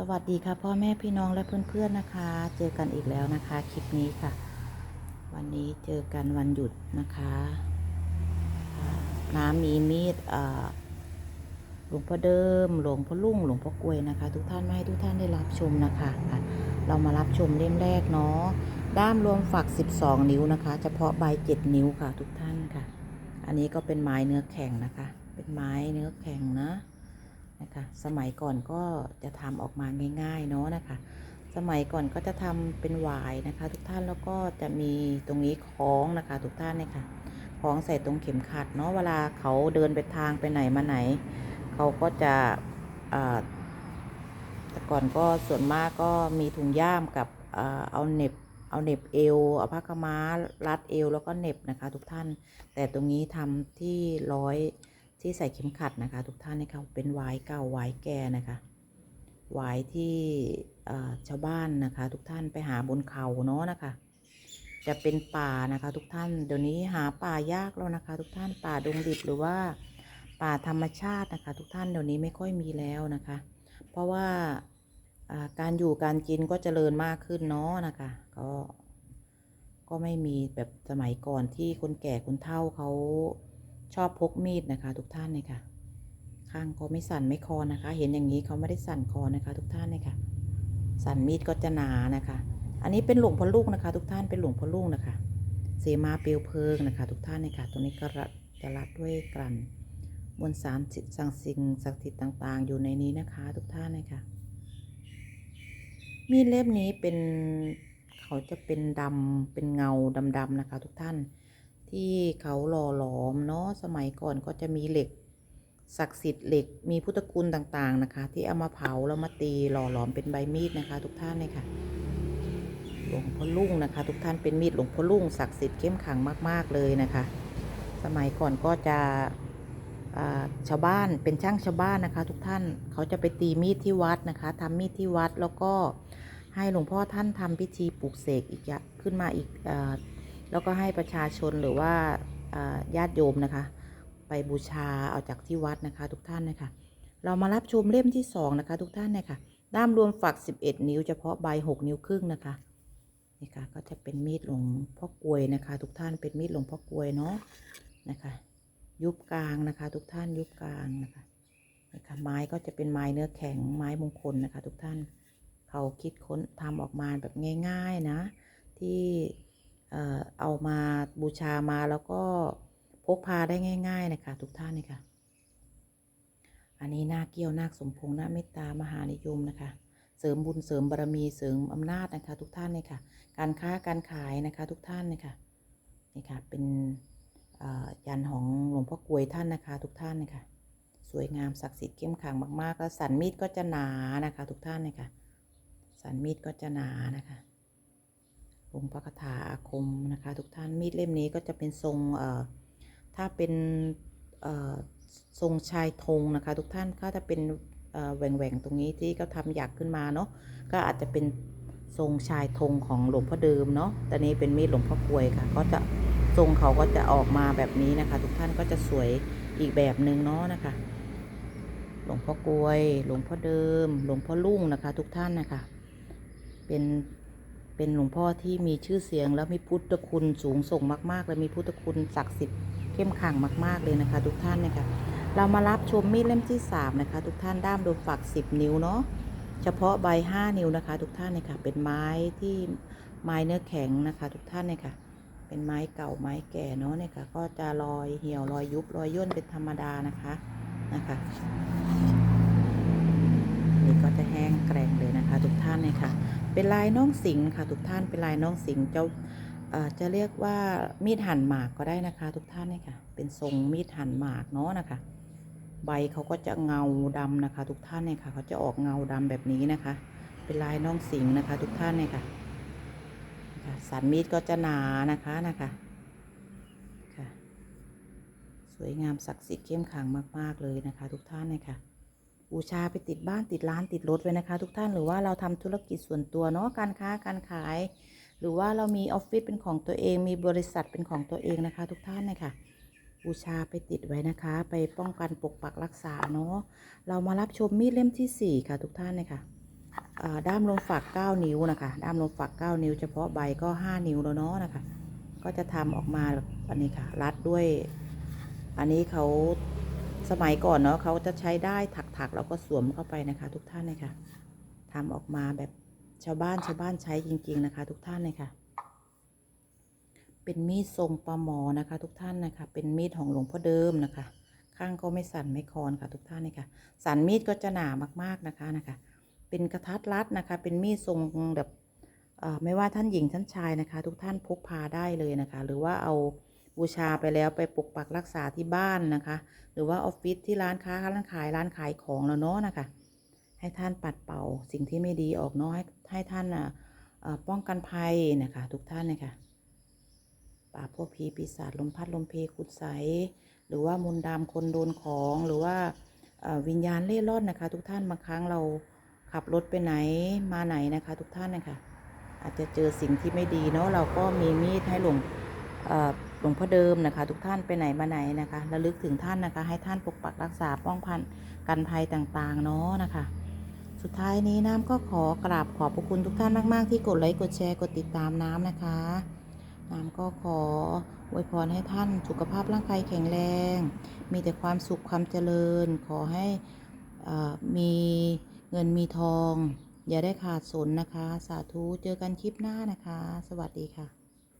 สวัสดีค่ะพ่อแม่พี่น้องและเพื่อนๆนะคะ เจอกันอีกแล้วนะคะคลิปนี้ค่ะ วันนี้เจอกันวันหยุดนะคะ น้ำมีมีดหลวงพ่อเดิมหลวงพ่อลุ่งหลวงพ่อกลวยนะคะ ทุกท่านมาให้ทุกท่านได้รับชมนะคะะเรามารับชมเล่มแรกเนาะด้ามรวมฝัก 12 นิ้วนะคะ เฉพาะใบ 7 นิ้วค่ะทุกท่านค่ะ อันนี้ก็เป็นไม้เนื้อแข็งนะคะ เป็นไม้เนื้อแข็งนะ นะคะสมัยก่อนก็จะทำออกมาง่ายๆเนาะนะคะ สมัยก่อนก็จะทำเป็นหวายนะคะ ทุกท่านแล้วก็จะมีตรงนี้คล้องนะคะ ทุกท่านเนี่ยค่ะคล้องใส่ตรงเข็มขัดเนาะเวลาเขาเดินไปทางไปไหนมาไหน เขาก็จะแต่ก่อนก็ส่วนมากก็มีถุงย่ามกับเอาเน็บเอาเน็บเอวเอาผ้าขาวม้ารัดเอวแล้วก็เน็บนะคะ ทุกท่าน แต่ตรงนี้ทำที่ร้อย ที่ใส่เข็มขัดนะคะ ทุกท่านนะคะเป็นวายเก่าวายแก่นะคะวายที่ชาวบ้านนะคะ ทุกท่านไปหาบนเขาเนาะนะคะ จะเป็นป่านะคะ ทุกท่านเดี๋ยวนี้หาป่ายากแล้วนะคะ ทุกท่านป่าดงดิบหรือว่าป่าธรรมชาตินะคะ ทุกท่านเดี๋ยวนี้ไม่ค่อยมีแล้วนะคะ เพราะว่าอ่าการอยู่การกินก็เจริญมากขึ้นเนาะนะคะ ก็ก็ไม่มีแบบสมัยก่อนที่คนแก่คนเฒ่าเขา ชอบพกมีดนะคะ ทุกท่านเลยค่ะ ข้างก็ไม่สั่นไม่คอนะคะ เห็นอย่างนี้เขาไม่ได้สั่นคอนะคะ ทุกท่านเลยค่ะ สั่นมีดก็จะหนานะคะ อันนี้เป็นหลวงพ่อลูกนะคะ ทุกท่านเป็นหลวงพ่อลูกนะคะ เสมาเปลวเพลิงนะคะ ทุกท่านเลยค่ะตรงนี้ก็รัดจะรัดด้วยกลั่นมวลสารสิสังสิ่งศักดิ์สิทธิ์ต่างๆ อยู่ในนี้นะคะ ทุกท่านเลยค่ะ มีดเล่มนี้เป็นเขาจะเป็นดำเป็นเงาดำๆนะคะ ทุกท่าน ที่เขาหล่อหลอมเนาะสมัยก่อนก็จะมีเหล็กศักดิ์สิทธิ์เหล็กมีพุทธคุณต่างๆนะคะ ที่เอามาเผาแล้วมาตีหล่อหลอมเป็นใบมีดนะคะ ทุกท่านเลยค่ะหลวงพ่อลุ่งนะคะ ทุกท่านเป็นมีดหลวงพ่อลุ่งศักดิ์สิทธิ์เข้มขังมาก ๆเลยนะคะ สมัยก่อนก็จะชาวบ้านเป็นช่างชาวบ้านนะคะ ทุกท่านเขาจะไปตีมีดที่วัดนะคะทำมีดที่วัดแล้วก็ให้หลวงพ่อท่านทำพิธีปลูกเสกอีกอย่าขึ้นมาอีกอา แล้วก็ให้ประชาชนหรือว่าญาติโยมนะคะ ไปบูชาเอาจากที่วัดนะคะ ทุกท่านนะคะเรามารับชมเล่มที่สองนะคะ ทุกท่านนะคะด้ามรวมฝัก 11 นิ้วเฉพาะใบ 6 นิ้วครึ่งนะคะนี่ค่ะก็จะเป็นมีดหลวงพ่อกลวยนะคะ ทุกท่านเป็นมีดหลวงพ่อกลวยเนาะนะคะ ยุบกลางนะคะ ทุกท่านยุบกลางนะคะนะคะไม้ก็จะเป็นไม้เนื้อแข็งไม้มงคลนะคะ ทุกท่านเขาคิดค้นทำออกมาแบบง่าย ๆนะ ที่ เอามาบูชามาแล้วก็พกพาได้ง่าย ๆ นะคะ ทุกท่านนี่ค่ะอันนี้นาเกี้ยวนาคสมพงษ์นาเมตตามหานิยมนะคะ เสริมบุญเสริมบารมีเสริมอำนาจนะคะ ทุกท่านเลยค่ะ การค้าการขายนะคะ ทุกท่านเลยค่ะนี่ค่ะเป็นยันของหลวงพ่อกวยท่านนะคะ ทุกท่านนะคะสวยงามศักดิ์สิทธิ์เข้มขังมากๆ แล้วสันมีดก็จะหนานะคะ ทุกท่านนะคะสันมีดก็จะหนานะคะ ลงพระคาถาอาคมนะคะทุกท่านมีดเล่มนี้ก็จะเป็นทรงเอ่อถ้าเป็นเอ่อทรงชายธงนะคะทุกท่านก็จะเป็นเอ่อแหว่งแหว่งๆตรงนี้ที่เขาทำหยักขึ้นมาเนาะก็อาจจะเป็นทรงชายธงของหลวงพ่อเดิมเนาะแต่นี้เป็นมีดหลวงพ่อกลวยค่ะ ก็จะทรงเขาก็จะออกมาแบบนี้นะคะ ทุกท่านก็จะสวยอีกแบบหนึ่งเนาะนะคะ หลวงพ่อกลวย หลวงพ่อเดิม หลวงพ่อลุ่งนะคะ ทุกท่านนะคะ เป็น เป็นหลวงพ่อที่มีชื่อเสียง แล้วมีพุทธคุณสูงส่งมากๆเลยมีพุทธคุณศักดิ์สิทธิ์เข้มขังมาก ๆเลยนะคะ ทุกท่านนะคะเรามารับชมมีดเล่มที่สามนะคะ ทุกท่านด้ามโดนฝักสิบนิ้วเนาะเฉพาะใบห้านิ้วนะคะ ทุกท่านนะคะเป็นไม้ที่ไม้เนื้อแข็งนะคะ ทุกท่านนะคะเป็นไม้เก่าไม้แก่เนาะเนี่ยค่ะ ก็จะรอยเหี่ยวรอยยุบรอยย่นเป็นธรรมดานะคะนะคะนี่ก็จะแห้งแกร่งเลยนะคะ ทุกท่านเนี่ยค่ะ เป็นลายน้องสิงห์ค่ะทุกท่านเป็นลายน้องสิงห์จ้าเอ่อจะเรียกว่ามีดหั่นหมากก็ได้นะคะ ทุกท่านเนี่ยค่ะ เป็นทรงมีดหั่นหมากเนาะนะคะ ใบเขาก็จะเงาดำนะคะ ทุกท่านเนี่ยค่ะเขาจะออกเงาดำแบบนี้นะคะ เป็นลายน้องสิงห์นะคะ ทุกท่านเนี่ยค่ะสันมีดก็จะหนานะคะนะคะค่ะ สวยงามศักดิ์สิทธิ์เข้มขังมาก ๆ เลยนะคะ ทุกท่านนะคะ บูชาไปติดบ้านติดร้านติดรถไว้นะคะ ทุกท่านหรือว่าเราทำธุรกิจส่วนตัวเนาะการค้าการขาย หรือว่าเรามีออฟฟิศเป็นของตัวเองมีบริษัทเป็นของตัวเองนะคะ ทุกท่านนะคะบูชาไปติดไว้นะคะ ไปป้องกันปกปักรักษาเนาะเรามารับชมมีดเล่มที่สี่ค่ะ ทุกท่านนะคะอ่าด้ามลมฝัก 9 นิ้วนะคะด้ามลมฝัก 9 นิ้ว เฉพาะใบก็ 5 นิ้วแล้วเนาะนะคะ ก็จะทำออกมาแบบอันนี้ค่ะ รัดด้วย อันนี้เขา สมัยก่อนเนาะเขาจะใช้ได้ถักๆแล้วก็สวมเข้าไปนะคะ ทุกท่านเลยค่ะทำออกมาแบบชาวบ้านชาวบ้านใช้จริง ๆนะคะ ทุกท่านเลยค่ะ เป็นมีดทรงปลาหมอนะคะ ทุกท่านนะคะ เป็นมีดของหลวงพ่อเดิมนะคะ ข้างก็ไม่สั่นไม่คอนค่ะ ทุกท่านเลยค่ะ สันมีดก็จะหนามากๆนะคะนะคะ เป็นกระทัดรัดนะคะ เป็นมีดทรงแบบไม่ว่าท่านหญิงท่านชายนะคะ ทุกท่านพกพาได้เลยนะคะ หรือว่าเอา บูชาไปแล้วไปปกปักรักษาที่บ้านนะคะ หรือว่าออฟฟิศที่ร้านค้าร้านขายร้านขายของแล้วเนาะนะคะ ให้ท่านปัดเป่าสิ่งที่ไม่ดีออกเนาะให้ให้ท่านอะป้องกันภัยนะคะ ทุกท่านเลยค่ะปราพวกผีปีศาจลมพัดลมเพคุดใส หรือว่ามนต์ดำคนโดนของหรือว่าวิญญาณเล่ร่อนนะคะ ทุกท่านบางครั้งเราขับรถไปไหนมาไหนนะคะ ทุกท่านนะคะ อาจจะเจอสิ่งที่ไม่ดีเนาะเราก็มีมีดให้หลวงเอ่อ หลวงพ่อเดิมนะคะ ทุกท่านไปไหนมาไหนนะคะระลึกถึงท่านนะคะ ให้ท่านปกปักรักษาป้องกันกันภัยต่างๆเนาะนะคะ สุดท้ายนี้น้ำก็ขอกราบขอบพระคุณทุกท่านมาก ๆ ที่กดไลค์กดแชร์กดติดตามน้ำนะคะน้ำก็ขออวยพรให้ท่านสุขภาพร่างกายแข็งแรง มีแต่ความสุขความเจริญ ขอให้มีเงินมีทอง อย่าได้ขาดสนนะคะ สาธุเจอกันคลิปหน้านะคะ สวัสดีค่ะ